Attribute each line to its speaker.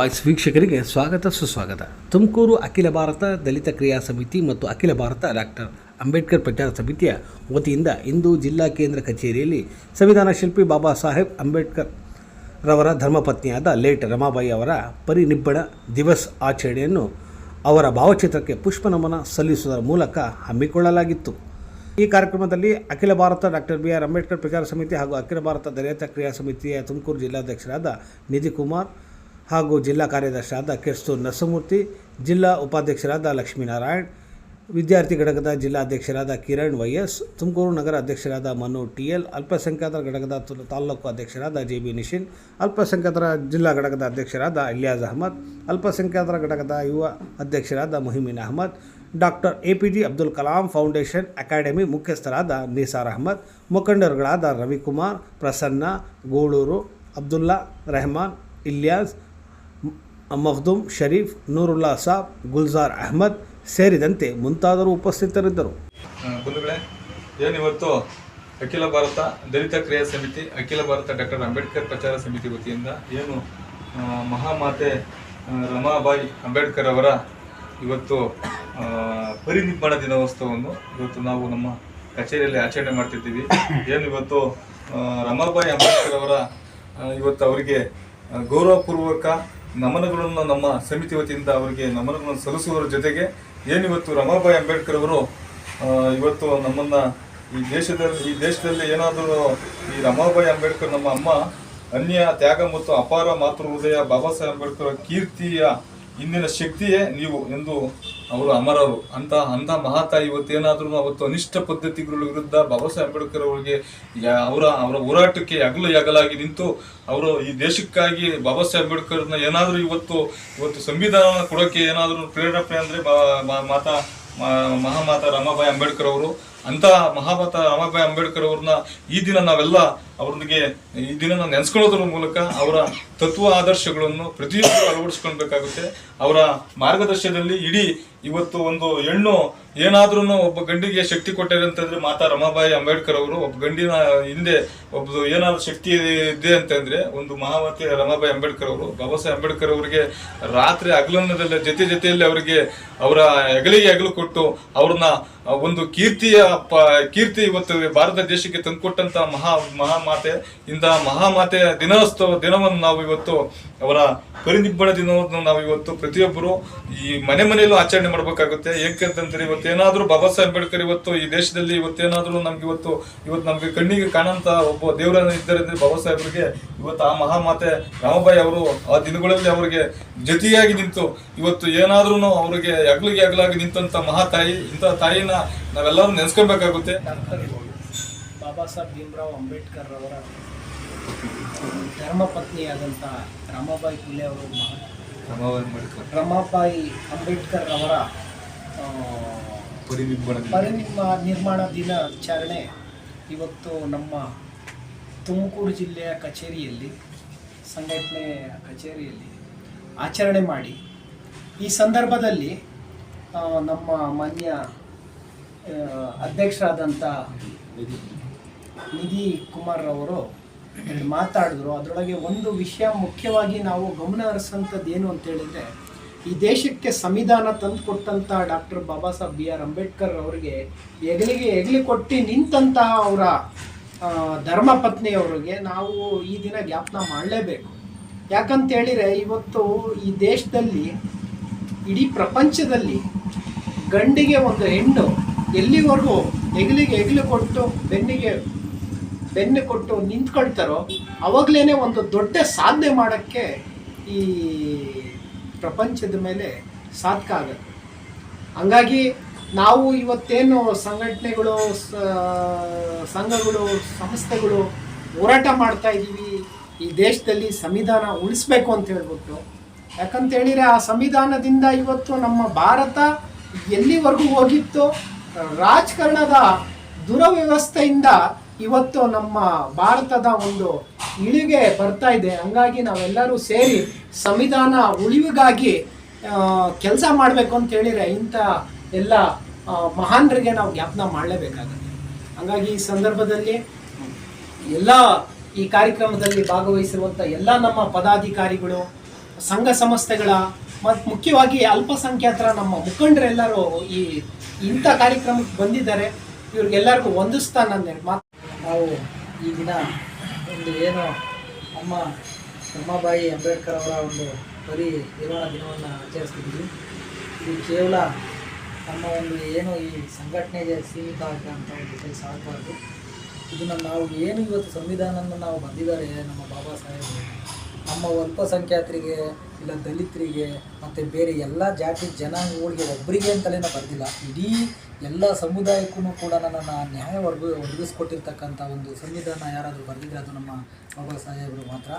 Speaker 1: Voice ವೀಕ್ಷಕರಿಗೆ ಸ್ವಾಗತ, ಸುಸ್ವಾಗತ. ತುಮಕೂರು ಅಖಿಲ ಭಾರತ ದಲಿತ ಕ್ರಿಯಾ ಸಮಿತಿ ಮತ್ತು ಅಖಿಲ ಭಾರತ ಡಾಕ್ಟರ್ ಅಂಬೇಡ್ಕರ್ ಪ್ರಚಾರ ಸಮಿತಿಯ ವತಿಯಿಂದ ಇಂದು ಜಿಲ್ಲಾ ಕೇಂದ್ರ ಕಚೇರಿಯಲ್ಲಿ ಸಂವಿಧಾನ ಶಿಲ್ಪಿ ಬಾಬಾ ಸಾಹೇಬ್ ಅಂಬೇಡ್ಕರ್ ರವರ ಧರ್ಮಪತ್ನಿಯಾದ ಲೇಟ್ ರಮಾಬಾಯಿ ಅವರ ಪರಿನಿಬ್ಬಣ ದಿವಸ್ ಆಚರಣೆಯನ್ನು ಅವರ ಭಾವಚಿತ್ರಕ್ಕೆ ಪುಷ್ಪನಮನ ಸಲ್ಲಿಸುವುದರ ಮೂಲಕ ಹಮ್ಮಿಕೊಳ್ಳಲಾಗಿತ್ತು. ಈ ಕಾರ್ಯಕ್ರಮದಲ್ಲಿ ಅಖಿಲ Bharat doctor B R Ambedkar ಪ್ರಚಾರ ಸಮಿತಿ ಹಾಗೂ ಅಖಿಲ ಭಾರತ ದಲಿತ ಕ್ರಿಯಾ ಸಮಿತಿಯ ತುಮಕೂರು ಜಿಲ್ಲಾಧ್ಯಕ್ಷರಾದ ನಿಧಿ ಕುಮಾರ್ ಹಾಗೂ ಜಿಲ್ಲಾ ಕಾರ್ಯದರ್ಶಿಯಾದ ಕೆಸ್ತೂರ್ ನರಸಮೂರ್ತಿ ಜಿಲ್ಲಾ ಉಪಾಧ್ಯಕ್ಷರಾದ ಲಕ್ಷ್ಮೀನಾರಾಯಣ್, ವಿದ್ಯಾರ್ಥಿ ಘಟಕದ ಜಿಲ್ಲಾಧ್ಯಕ್ಷರಾದ ಕಿರಣ್ ವೈ ಎಸ್ ತುಮಕೂರು ನಗರ ಅಧ್ಯಕ್ಷರಾದ ಮನು ಟಿ ಎಲ್, ಅಲ್ಪಸಂಖ್ಯಾತರ ಘಟಕದ ತಾಲೂಕು ಅಧ್ಯಕ್ಷರಾದ ಜೆ ಬಿ ನಿಶಿನ್, ಅಲ್ಪಸಂಖ್ಯಾತರ ಜಿಲ್ಲಾ ಘಟಕದ ಅಧ್ಯಕ್ಷರಾದ ಇಲಿಯಾಜ್ ಅಹಮದ್, ಅಲ್ಪಸಂಖ್ಯಾತರ ಘಟಕದ ಯುವ ಅಧ್ಯಕ್ಷರಾದ Mohimeen Ahmad, doctor A P J Abdul Kalam foundation academy ಮುಖ್ಯಸ್ಥರಾದ ನಿಸಾರ್ ಅಹಮದ್, ಮುಖಂಡರುಗಳಾದ ರವಿಕುಮಾರ್, ಪ್ರಸನ್ನ, ಗೋಳೂರು, ಅಬ್ದುಲ್ಲಾ, ರೆಹಮಾನ್ ಇಲಿಯಾಸ್ ಮಖ್ದೂಮ್ ಶರೀಫ್, ನೂರುಲ್ಲಾ ಸಾಬ್, ಗುಲ್ಜಾರ್ ಅಹಮದ್ ಸೇರಿದಂತೆ ಮುಂತಾದರು ಉಪಸ್ಥಿತರಿದ್ದರು.
Speaker 2: ಏನಿವತ್ತು ಅಖಿಲ ಭಾರತ ದಲಿತ ಕ್ರಿಯಾ ಸಮಿತಿ, ಅಖಿಲ ಭಾರತ ಡಾಕ್ಟರ್ ಅಂಬೇಡ್ಕರ್ ಪ್ರಚಾರ ಸಮಿತಿ ವತಿಯಿಂದ ಏನು ಮಹಾಮಾತೆ ರಮಾಬಾಯಿ ಅಂಬೇಡ್ಕರ್ ಅವರ ಇವತ್ತು ಪರಿನಿರ್ಮಾಣ ದಿನೋತ್ಸವವನ್ನು ಇವತ್ತು ನಾವು ನಮ್ಮ ಕಚೇರಿಯಲ್ಲಿ ಆಚರಣೆ ಮಾಡ್ತಿದ್ದೀವಿ. ಏನು ಇವತ್ತು ರಮಾಬಾಯಿ ಅಂಬೇಡ್ಕರ್ ಅವರ ಇವತ್ತು ಅವರಿಗೆ ಗೌರವಪೂರ್ವಕ ನಮನಗಳನ್ನು ನಮ್ಮ ಸಮಿತಿ ವತಿಯಿಂದ ಅವರಿಗೆ ನಮನಗಳನ್ನು ಸಲ್ಲಿಸುವುದರ ಜೊತೆಗೆ ಏನಿವತ್ತು ರಮಾಬಾಯಿ ಅಂಬೇಡ್ಕರ್ ಅವರು ಇವತ್ತು ನಮ್ಮನ್ನ ಈ ದೇಶದಲ್ಲಿ ಈ ದೇಶದಲ್ಲಿ ಏನಾದರೂ ಈ ರಮಾಬಾಯಿ ಅಂಬೇಡ್ಕರ್ ನಮ್ಮ ಅಮ್ಮ ಅನ್ಯ ತ್ಯಾಗ ಮತ್ತು ಅಪಾರ ಮಾತೃ ಹೃದಯ ಬಾಬಾ ಸಾಹೇಬ್ ಅಂಬೇಡ್ಕರ್ ಕೀರ್ತಿಯ ಇಂದಿನ ಶಕ್ತಿಯೇ ನೀವು ಎಂದು ಅವರು ಅಮರರು. ಅಂತ ಅಂತ ಮಹಾತಾಯಿ ಇವತ್ತೇನಾದ್ರೂ ಅವತ್ತು ಅನಿಷ್ಟ ಪದ್ಧತಿಗಳ ವಿರುದ್ಧ ಬಾಬಾ ಸಾಹೇಬ್ ಅಂಬೇಡ್ಕರ್ ಅವರಿಗೆ ಅವರ ಅವರ ಹೋರಾಟಕ್ಕೆ ಅಗಲು ಯಗಲಾಗಿ ನಿಂತು ಅವರು ಈ ದೇಶಕ್ಕಾಗಿ ಬಾಬಾ ಸಾಹೇಬ್ ಅಂಬೇಡ್ಕರ್ನ ಏನಾದರೂ ಇವತ್ತು ಇವತ್ತು ಸಂವಿಧಾನ ಕೊಡೋಕೆ ಏನಾದರೂ ಪ್ರೇರಣೆ ಅಂದ್ರೆ ಮಾತಾ ಮಹಾಮಾತಾ ರಮಾಬಾಯಿ ಅಂಬೇಡ್ಕರ್ ಅವರು ಅಂತ ಮಹಾಭಾತ ರಾಮಾಬಾಯಿ ಅಂಬೇಡ್ಕರ್ ಅವ್ರನ್ನ ಈ ದಿನ ನಾವೆಲ್ಲ ಅವ್ರೊಂದಿಗೆ ಈ ದಿನ ನೆನೆಸ್ಕೊಳ್ಳೋದ್ರ ಮೂಲಕ ಅವರ ತತ್ವ ಆದರ್ಶಗಳನ್ನು ಪ್ರತಿಯೊಬ್ಬರು ಅಳವಡಿಸ್ಕೊಳ್ಬೇಕಾಗುತ್ತೆ. ಅವರ ಮಾರ್ಗದರ್ಶನದಲ್ಲಿ ಇಡೀ ಇವತ್ತು ಒಂದು ಹೆಣ್ಣು ಏನಾದ್ರೂ ಒಬ್ಬ ಗಂಡಿಗೆ ಶಕ್ತಿ ಕೊಟ್ಟಾರೆ ಅಂತಂದ್ರೆ ಮಾತಾ ರಮಾಬಾಯಿ ಅಂಬೇಡ್ಕರ್ ಅವರು, ಒಬ್ಬ ಗಂಡಿನ ಹಿಂದೆ ಒಬ್ಬ ಏನಾದ್ರೂ ಶಕ್ತಿ ಇದೆ ಅಂತಂದ್ರೆ ಒಂದು ಮಹಾವತಿ ರಮಾಬಾಯಿ ಅಂಬೇಡ್ಕರ್ ಅವರು, ಬಾಬಾ ಸಾಹೇಬ್ ಅಂಬೇಡ್ಕರ್ ಅವರಿಗೆ ರಾತ್ರಿ ಹಗಲನ್ನದಲ್ಲ ಜೊತೆ ಜೊತೆಯಲ್ಲಿ ಅವರಿಗೆ ಅವರ ಹೆಗಲಿಗೆ ಹೆಗಲು ಕೊಟ್ಟು ಅವ್ರನ್ನ ಒಂದು ಕೀರ್ತಿಯ ಕೀರ್ತಿ ಇವತ್ತು ಭಾರತ ದೇಶಕ್ಕೆ ತಂದುಕೊಟ್ಟಂತ ಮಹಾ ಮಹಾಮಾತೆ, ಇಂದ ಮಹಾಮಾತೆಯ ದಿನೋತ್ಸವ ದಿನವನ್ನು ನಾವು ಇವತ್ತು ಅವರ ಪರಿನಿಬ್ಬಣ ದಿನವನ್ನು ನಾವು ಇವತ್ತು ಪ್ರತಿಯೊಬ್ಬರು ಈ ಮನೆ ಮನೆಯಲ್ಲೂ ಆಚರಣೆ ಮಾಡಬೇಕಾಗುತ್ತೆ. ಏಕೆಂತಂದ್ರೆ ಇವತ್ತೇನಾದ್ರೂ ಬಾಬಾ ಸಾಹೇಬ್ ಅಂಬೇಡ್ಕರ್ ಇವತ್ತು ಈ ದೇಶದಲ್ಲಿ ಇವತ್ತೇನಾದ್ರೂ ನಮ್ಗೆ ಇವತ್ತು ಇವತ್ತು ನಮ್ಗೆ ಕಣ್ಣಿಗೆ ಕಾಣಂತ ಒಬ್ಬ ದೇವರನ್ನ ಇದ್ದಾರೆ ಬಾಬಾ ಸಾಹೇಬರಿಗೆ ಇವತ್ತು ಆ ಮಹಾಮಾತೆ ರಾಮಬಾಯಿ ಅವರು ಆ ದಿನಗಳಲ್ಲಿ ಅವರಿಗೆ ಜೊತೆಯಾಗಿ ನಿಂತು ಇವತ್ತು ಏನಾದ್ರೂ ಅವರಿಗೆ ಹಗ್ಲಿಗೆ ಹಗಲಾಗಿ ನಿಂತಂತ ಮಹಾತಾಯಿ ಇಂಥ ತಾಯಿನ ನಾವೆಲ್ಲರೂ ನೆನೆಸ್ಕೊಬೇಕಾಗುತ್ತೆ
Speaker 3: ಡಾಕ್ಟರ್ ಬಾಬಾ ಸಾಹೇಬ್ ಭೀಮರಾವ್ ಅಂಬೇಡ್ಕರ್ ಅವರ ಧರ್ಮಪತ್ನಿಯಾದಂಥ ರಮಾಬಾಯಿ ಪುಲೆ ಅವರು
Speaker 2: ರಮಾಬಾಯಿ ಅಂಬೇಡ್ಕರ್.
Speaker 3: ರಮಾಬಾಯಿ ಅಂಬೇಡ್ಕರ್ ಅವರ. ಪರಿನಿರ್ಮ ನಿರ್ಮಾಣ ದಿನಾಚರಣೆ ಇವತ್ತು ನಮ್ಮ ತುಮಕೂರು ಜಿಲ್ಲೆಯ ಕಚೇರಿಯಲ್ಲಿ ಸಂಘಟನೆ ಕಚೇರಿಯಲ್ಲಿ ಆಚರಣೆ ಮಾಡಿ. ಈ ಸಂದರ್ಭದಲ್ಲಿ ನಮ್ಮ ಮಾನ್ಯ ಅಧ್ಯಕ್ಷರಾದಂಥ ನಿಧಿ ಕುಮಾರ್ ಅವರು ಮಾತಾಡಿದ್ರು. ಅದರೊಳಗೆ ಒಂದು ವಿಷಯ ಮುಖ್ಯವಾಗಿ ನಾವು ಗಮನ ಹರಿಸೋಂಥದ್ದು ಏನು ಅಂತ ಹೇಳಿದ್ರೆ, ಈ ದೇಶಕ್ಕೆ ಸಂವಿಧಾನ ತಂದು ಕೊಟ್ಟಂತಹ doctor Baba Saheb B R Ambedkar ಅವರಿಗೆ ಹೆಗಲಿಗೆ ಹೆಗಲಿ ಕೊಟ್ಟು ನಿಂತಹ ಅವರ ಧರ್ಮಪತ್ನಿಯವರಿಗೆ ನಾವು ಈ ದಿನ ಜ್ಞಾಪನ ಮಾಡಲೇಬೇಕು. ಯಾಕಂತ ಹೇಳಿದರೆ ಇವತ್ತು ಈ ದೇಶದಲ್ಲಿ, ಇಡೀ ಪ್ರಪಂಚದಲ್ಲಿ ಗಂಡಿಗೆ ಒಂದು ಹೆಣ್ಣು ಎಲ್ಲಿವರೆಗೂ ಹೆಗಲಿಗೆ ಹೆಗಲು ಕೊಟ್ಟು, ಬೆನ್ನಿಗೆ ಬೆನ್ನು ಕೊಟ್ಟು ನಿಂತ್ಕೊಳ್ತಾರೋ ಅವಾಗಲೇ ಒಂದು ದೊಡ್ಡ ಸಾಧನೆ ಮಾಡೋಕ್ಕೆ ಈ ಪ್ರಪಂಚದ ಮೇಲೆ ಸಾಧಕ ಆಗುತ್ತೆ. ಹಂಗಾಗಿ ನಾವು ಇವತ್ತೇನು ಸಂಘಟನೆಗಳು ಸಂಘಗಳು, ಸಂಸ್ಥೆಗಳು ಹೋರಾಟ ಮಾಡ್ತಾ ಇದ್ದೀವಿ, ಈ ದೇಶದಲ್ಲಿ ಸಂವಿಧಾನ ಉಳಿಸ್ಬೇಕು ಅಂತ ಹೇಳ್ಬಿಟ್ಟು ಯಾಕಂತ ಹೇಳಿದರೆ ಆ ಸಂವಿಧಾನದಿಂದ ಇವತ್ತು ನಮ್ಮ ಭಾರತ ಎಲ್ಲಿವರೆಗೂ ಹೋಗಿತ್ತು ರಾಜಕಾರಣದ ದುರವ್ಯವಸ್ಥೆಯಿಂದ ಇವತ್ತು ನಮ್ಮ ಭಾರತದ ಒಂದು ಇಳಿಗೆ ಬರ್ತಾ ಇದೆ. ಹಂಗಾಗಿ ನಾವೆಲ್ಲರೂ ಸೇರಿ ಸಂವಿಧಾನ ಉಳಿವಿಗಾಗಿ ಕೆಲಸ ಮಾಡಬೇಕು ಅಂತ ಹೇಳಿದರೆ ಇಂಥ ಎಲ್ಲ ಮಹಾನ್ರಿಗೆ ನಾವು ಜ್ಞಾಪನ ಮಾಡಲೇಬೇಕಾಗುತ್ತೆ. ಹಂಗಾಗಿ ಈ ಸಂದರ್ಭದಲ್ಲಿ ಎಲ್ಲ ಈ ಕಾರ್ಯಕ್ರಮದಲ್ಲಿ ಭಾಗವಹಿಸಿರುವಂಥ ಎಲ್ಲ ನಮ್ಮ ಪದಾಧಿಕಾರಿಗಳು, ಸಂಘ ಸಂಸ್ಥೆಗಳ ಮತ್ತು ಮುಖ್ಯವಾಗಿ ಅಲ್ಪಸಂಖ್ಯಾತರ ನಮ್ಮ ಮುಖಂಡರೆಲ್ಲರೂ ಈ ಇಂಥ ಕಾರ್ಯಕ್ರಮಕ್ಕೆ ಬಂದಿದ್ದಾರೆ. ಇವ್ರಿಗೆಲ್ಲರಿಗೂ ಹೊಂದಿಸ್ತಾ ನನ್ನ ಮಾತು
Speaker 4: ನಾವು ಈ ದಿನ ಒಂದು ಏನು ನಮ್ಮ ರಮಾಬಾಯಿ ಅಂಬೇಡ್ಕರ್ ಅವರ ಒಂದು ಪರಿ ನಿರ್ವಹಣಾ ದಿನವನ್ನು ಆಚರಿಸ್ತಿದ್ವಿ ಇದು ಕೇವಲ ನಮ್ಮ ಒಂದು ಏನು ಈ ಸಂಘಟನೆಗೆ ಸೀಮಿತ ಅಂತ ಒಂದು ಕೆಲಸ ಆಗಬಾರ್ದು ಇದನ್ನು ನಾವು ಏನು ಇವತ್ತು ಸಂವಿಧಾನವನ್ನು ನಾವು ಬಂದಿದ್ದಾರೆ ನಮ್ಮ ಬಾಬಾ ಸಾಹೇಬರು ನಮ್ಮ ಅಲ್ಪಸಂಖ್ಯಾತರಿಗೆ ಇಲ್ಲ ದಲಿತರಿಗೆ ಮತ್ತು ಬೇರೆ ಎಲ್ಲ ಜಾತಿ ಜನಾಂಗಗಳಿಗೆ ಒಬ್ಬರಿಗೆ ಅಂತಲೇ ನಾವು ಬರೆದಿಲ್ಲ. ಇಡೀ ಎಲ್ಲ ಸಮುದಾಯಕ್ಕೂ ಕೂಡ ನನ್ನನ್ನು ನ್ಯಾಯ ವರ್ಗ ಒದಗಿಸ್ಕೊಟ್ಟಿರ್ತಕ್ಕಂಥ ಒಂದು ಸಂವಿಧಾನ ಯಾರಾದರೂ ಬರೆದಿದ್ರೆ ಅದು ನಮ್ಮ ಬಾಬಾ ಸಾಹೇಬರು ಮಾತ್ರ.